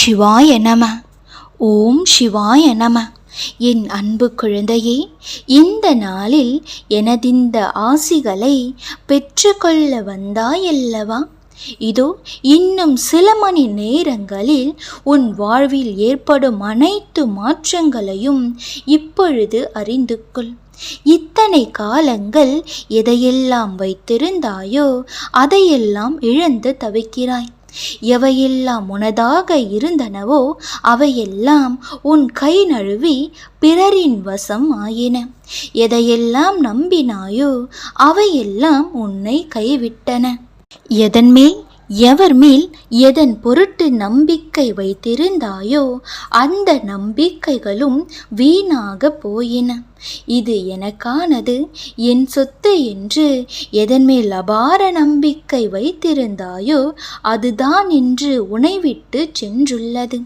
சிவாய நம. ஓம் சிவாய நம. என் அன்பு குழந்தையே இந்த நாளில் எனதிந்த ஆசிகளை பெற்றுக்கொள்ள வந்தாயல்லவா? இதோ இன்னும் சில மணி நேரங்களில் உன் வாழ்வில் ஏற்படும் அனைத்து மாற்றங்களையும் இப்பொழுது அறிந்து கொள். இத்தனை காலங்கள் எதையெல்லாம் வைத்திருந்தாயோ அதையெல்லாம் இழந்து தவிக்கிறாய். எவையெல்லாம் உனதாக இருந்தனவோ அவையெல்லாம் உன் கை நழுவி பிறரின் வசம் ஆயின. எதையெல்லாம் நம்பினாயோ அவையெல்லாம் உன்னை கைவிட்டன. எதன் மேல் எவர் மேல் எதன் பொருட்டு நம்பிக்கை வைத்திருந்தாயோ அந்த நம்பிக்கைகளும் வீணாக போயின. இது எனக்கானது என் சொத்து என்று எதன்மேல் அபார நம்பிக்கை வைத்திருந்தாயோ அதுதான் என்று உனைவிட்டு சென்றுள்ளது.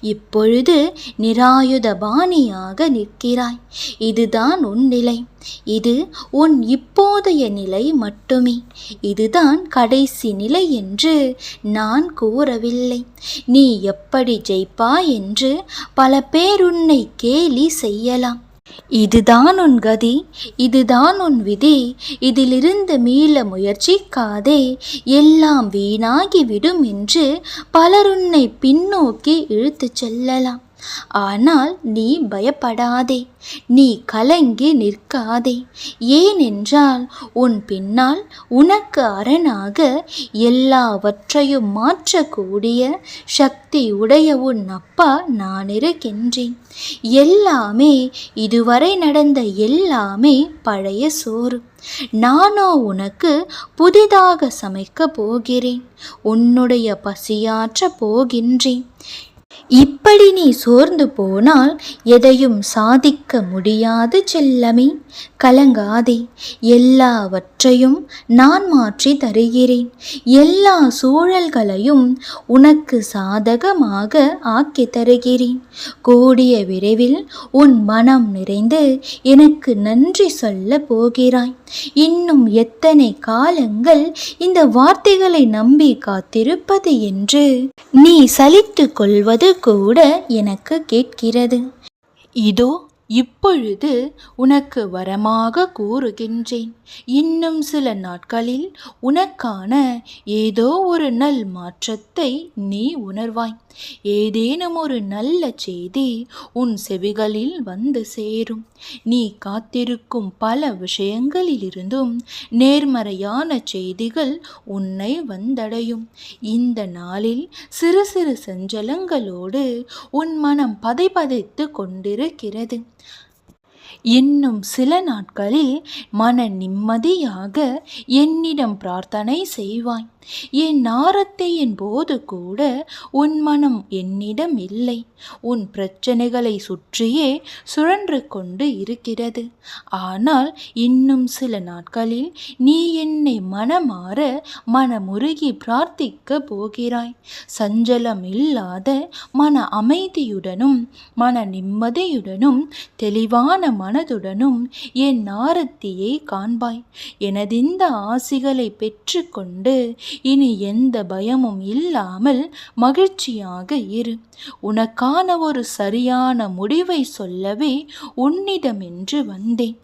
இப்பொழுது நிராயுதபாணியாக நிற்கிறாய். இதுதான் உன் நிலை. இது உன் இப்போதைய நிலை மட்டுமே. இதுதான் கடைசி நிலை என்று நான் கூறவில்லை. நீ எப்படி ஜெயிப்பாய் என்று பல பேர் உன்னை கேலி செய்யலாம். இதுதான் உன் கதி இதுதான் உன் விதி. இதிலிருந்து மீள முயற்சிக்காதே. எல்லாம் வீணாகிவிடும் என்று பலருன்னை பின்னோக்கி இழுத்துச் செல்லலாம். ஆனால் நீ பயப்படாதே நீ கலங்கி நிற்காதே. ஏனென்றால் உன் பின்னால் உனக்கு அரணாக எல்லாவற்றையும் மாற்றக்கூடிய சக்தி உடைய உன் அப்பா நான் இருக்கின்றேன். எல்லாமே இதுவரை நடந்த எல்லாமே பழைய சோறு. நானோ உனக்கு புதிதாக சமைக்க போகிறேன். உன்னுடைய பசியாற்ற போகின்றேன். இப்படி நீ சோர்ந்து போனால் எதையும் சாதிக்க முடியாது செல்லமே. கலங்காதே. எல்லாவற்றையும் நான் மாற்றி தருகிறேன். எல்லா சூழல்களையும் உனக்கு சாதகமாக ஆக்கி தருகிறேன். கூடிய விரைவில் உன் மனம் நிறைந்து எனக்கு நன்றி சொல்ல போகிறாய். இன்னும் எத்தனை காலங்கள் இந்த வார்த்தைகளை நம்பி காத்திருப்பது என்று நீ சலித்து கொள்வது கூட எனக்கு கேட்கிறது. இதோ இப்பொழுது உனக்கு வரமாக கூறுகின்றேன். இன்னும் சில நாட்களில் உனக்கான ஏதோ ஒரு நல் மாற்றத்தை நீ உணர்வாய். ஏதேனும் ஒரு நல்ல செய்தி உன் செவிகளில் வந்து சேரும். நீ காத்திருக்கும் பல விஷயங்களிலிருந்தும் நேர்மறையான செய்திகள் உன்னை வந்தடையும். இந்த நாளில் சிறு சிறு சஞ்சலங்களோடு உன் மனம் பதைபதைத்து கொண்டிருக்கிறது. இன்னும் சில நாட்களில் மன நிம்மதியாக என்னிடம் பிரார்த்தனை செய்வாய். என் நாரத்தையின் போது கூட உன் மனம் என்னிடம் இல்லை. உன் பிரச்சனைகளை சுற்றியே சுழன்று கொண்டு இருக்கிறது. ஆனால் இன்னும் சில நாட்களில் நீ என்னை மனமாற மனமுருகி பிரார்த்திக்க போகிறாய். சஞ்சலம் இல்லாத மன அமைதியுடனும் மன நிம்மதியுடனும் தெளிவான மனதுடனும் என் நாரத்தியை காண்பாய். எனதிந்த ஆசிகளை பெற்றுக்கொண்டு இனி எந்த பயமும் இல்லாமல் மகிழ்ச்சியாக இரு. உனக்கான ஒரு சரியான முடிவை சொல்லவே உன்னிடமென்று வந்தேன்.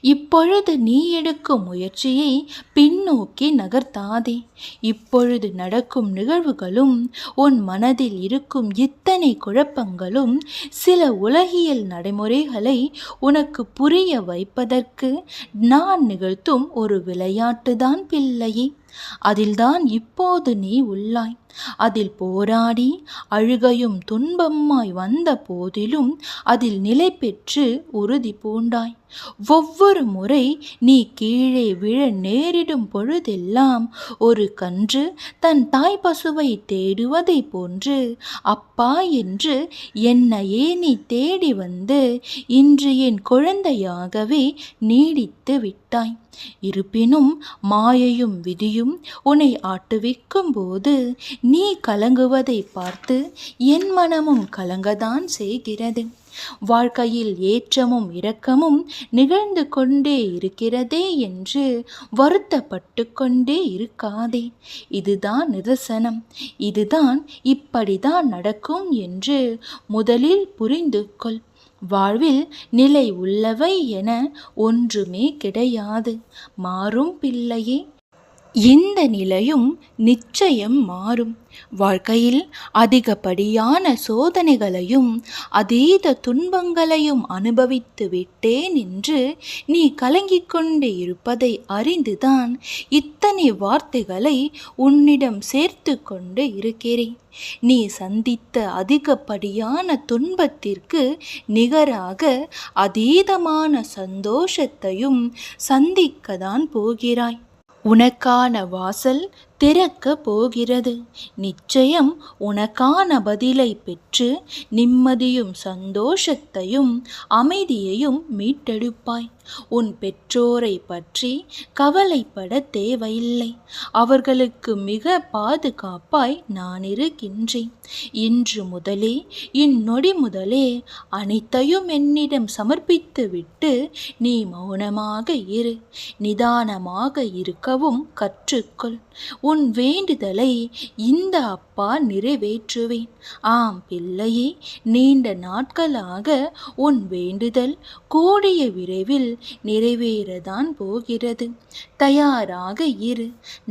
இப்பொழுது நீ எடுக்கும் முயற்சியை பின்னோக்கி நகர்த்தாதே. இப்பொழுது நடக்கும் நிகழ்வுகளும் உன் மனதில் இருக்கும் இத்தனை குழப்பங்களும் சில உலகியல் நடைமுறைகளை உனக்கு புரிய வைப்பதற்கு நான் நிகழ்த்தும் ஒரு விளையாட்டுதான் பிள்ளையே. அதில்தான் இப்போது நீ உள்ளாய். அதில் போராடி அழுகையும் துன்பமாய் வந்த போதிலும் அதில் நிலை பெற்று உறுதி பூண்டாய். ஒவ்வொரு முறை நீ கீழே விழ நேரிடும் பொழுதெல்லாம் ஒரு கன்று தன் தாய் பசுவை தேடுவதை போன்று அப்பா என்று என்னையே நீ தேடி வந்து இன்று என் குழந்தையாகவே நீடித்து விட்டாய். இருப்பினும் மாயையும் விதியும் உன்னை ஆட்டுவிக்கும் போது நீ கலங்குவதை பார்த்து என் மனமும் கலங்கதான் செய்கிறது. வாழ்க்கையில் ஏற்றமும் இரக்கமும் நிகழ்ந்து கொண்டே இருக்கிறதே என்று வருத்தப்பட்டு கொண்டே இருக்காதே. இதுதான் நிதர்சனம். இதுதான் இப்படிதான் நடக்கும் என்று முதலில் புரிந்து கொள். வாழ்வில் நிலை உள்ளவை என ஒன்றுமே கிடையாது. மாறும் பிள்ளையே. இந்த நிலையும் நிச்சயம் மாறும். வாழ்க்கையில் அதிகப்படியான சோதனைகளையும் அதீத துன்பங்களையும் அனுபவித்து விட்டேன் என்று நீ கலங்கிக் கொண்டே இருப்பதை அறிந்துதான் இத்தனை வார்த்தைகளை உன்னிடம் சேர்த்து கொண்டு இருக்கிறேன். நீ சந்தித்த அதிகப்படியான துன்பத்திற்கு நிகராக அதீதமான சந்தோஷத்தையும் சந்திக்கத்தான் போகிறாய். உனக்கான வாசல் திறக்க போகிறது நிச்சயம் உனக்கான பதிலை பெற்று நிம்மதியும் சந்தோஷத்தையும் அமைதியையும் மீட்டெடுப்பாய். உன் பெற்றோரை பற்றி கவலைப்பட தேவையில்லை. அவர்களுக்கு மிக பாதுகாப்பாய் நான் இருக்கின்றேன். இன்று முதலே இந்நொடி முதலே அனைத்தையும் என்னிடம் சமர்ப்பித்துவிட்டு நீ மௌனமாக இரு. நிதானமாக இருக்கவும் கற்றுக்கொள். உன் வேண்டுதலை இந்த அப்பா நிறைவேற்றுவேன். ஆம் பிள்ளையே நீண்ட நாட்களாக உன் வேண்டுதல் கூடிய விரைவில் நிறைவேறதான் போகிறது. தயாராக இரு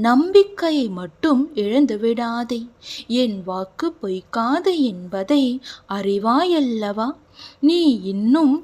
நம்பிக்கையை மட்டும் இழந்துவிடாதே என் வாக்கு பொய்க்காது என்பதை அறிவாயல்லவா? நீ இன்னும்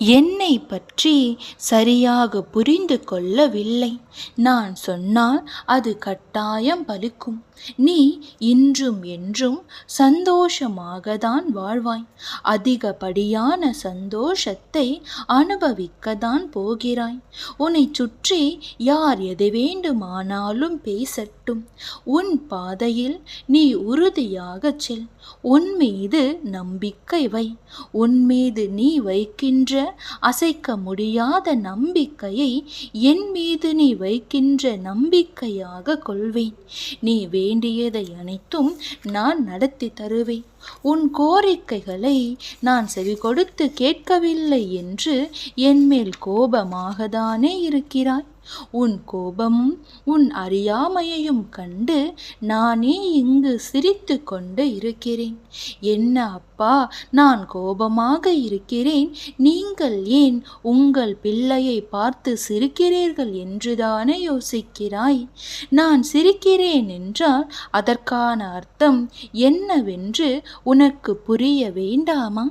என்னை பற்றி சரியாக புரிந்து கொள்ளவில்லை. நான் சொன்னால் அது கட்டாயம் பலிக்கும். நீ இன்றும் என்றும் சந்தோஷமாக தான் வாழ்வாய். அதிகப்படியான சந்தோஷத்தை அனுபவிக்கத்தான் போகிறாய். உன்னை சுற்றி யார் எதை வேண்டுமானாலும் பேசட்டும். உன் பாதையில் நீ உறுதியாக செல். உன் மீது நம்பிக்கை வை. உன் மீது நீ வைக்கின்ற அசைக்க முடியாத நம்பிக்கையை என் மீது நீ வைக்கின்ற நம்பிக்கையாக கொள்வேன். நீ வேண்டியதை அனைத்தும் நான் நடத்தி தருவேன். உன் கோரிக்கைகளை நான் செவி கொடுத்து கேட்கவில்லை என்று என்மேல் கோபமாகதானே இருக்கிறாய்? உன் கோபமும் உன் அறியாமையையும் கண்டு நானே இங்கு சிரித்து கொண்டு இருக்கிறேன். என்ன அப்பா நான் கோபமாக இருக்கிறேன். நீங்கள் ஏன் உங்கள் பிள்ளையை பார்த்து சிரிக்கிறீர்கள் என்றுதானே யோசிக்கிறாய். நான் சிரிக்கிறேன் என்றால் அதற்கான அர்த்தம் என்னவென்று உனக்கு புரிய வேண்டாமா?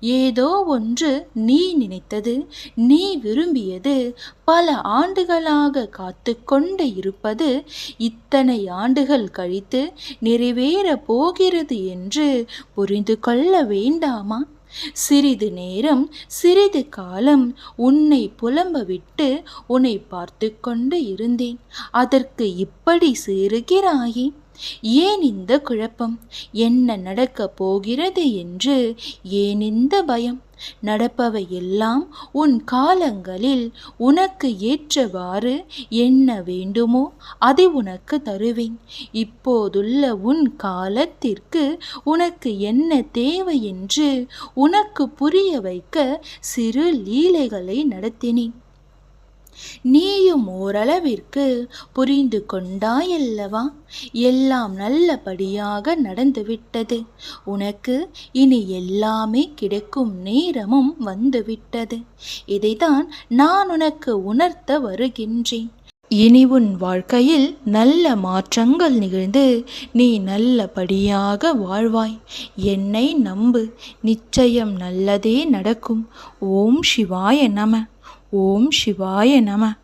ஏதோ ஒன்று நீ நினைத்தது நீ விரும்பியது பல ஆண்டுகளாக காத்து கொண்டு இருப்பது இத்தனை ஆண்டுகள் கழித்து நிறைவேற போகிறது என்று புரிந்து கொள்ள வேண்டாமா? சிறிது நேரம் சிறிது காலம் உன்னை புலம்ப விட்டு உன்னை பார்த்து கொண்டு இருந்தேன். அதற்கு இப்படி சேருகிறாயே? ஏன் இந்த குழப்பம்? என்ன நடக்கப் போகிறது என்று ஏன் இந்த பயம்? நடப்பவை எல்லாம் உன் காலங்களில் உனக்கு ஏற்றவாறு என்ன வேண்டுமோ அதை உனக்கு தருவேன். இப்போதுள்ள உன் காலத்திற்கு உனக்கு என்ன தேவை என்று உனக்கு புரிய வைக்க சிறு லீலைகளை நடத்தினேன். நீயும் ஓரளவிற்கு புரிந்து கொண்டாயல்லவா? எல்லாம் நல்லபடியாக நடந்துவிட்டது. உனக்கு இனி எல்லாமே கிடைக்கும் நேரமும் வந்துவிட்டது. இதைதான் நான் உனக்கு உணர்த்த வருகின்றேன். இனி உன் வாழ்க்கையில் நல்ல மாற்றங்கள் நிகழ்ந்து நீ நல்லபடியாக வாழ்வாய். என்னை நம்பு நிச்சயம் நல்லதே நடக்கும். ஓம் சிவாய நம. ஓம் சிவாய நம.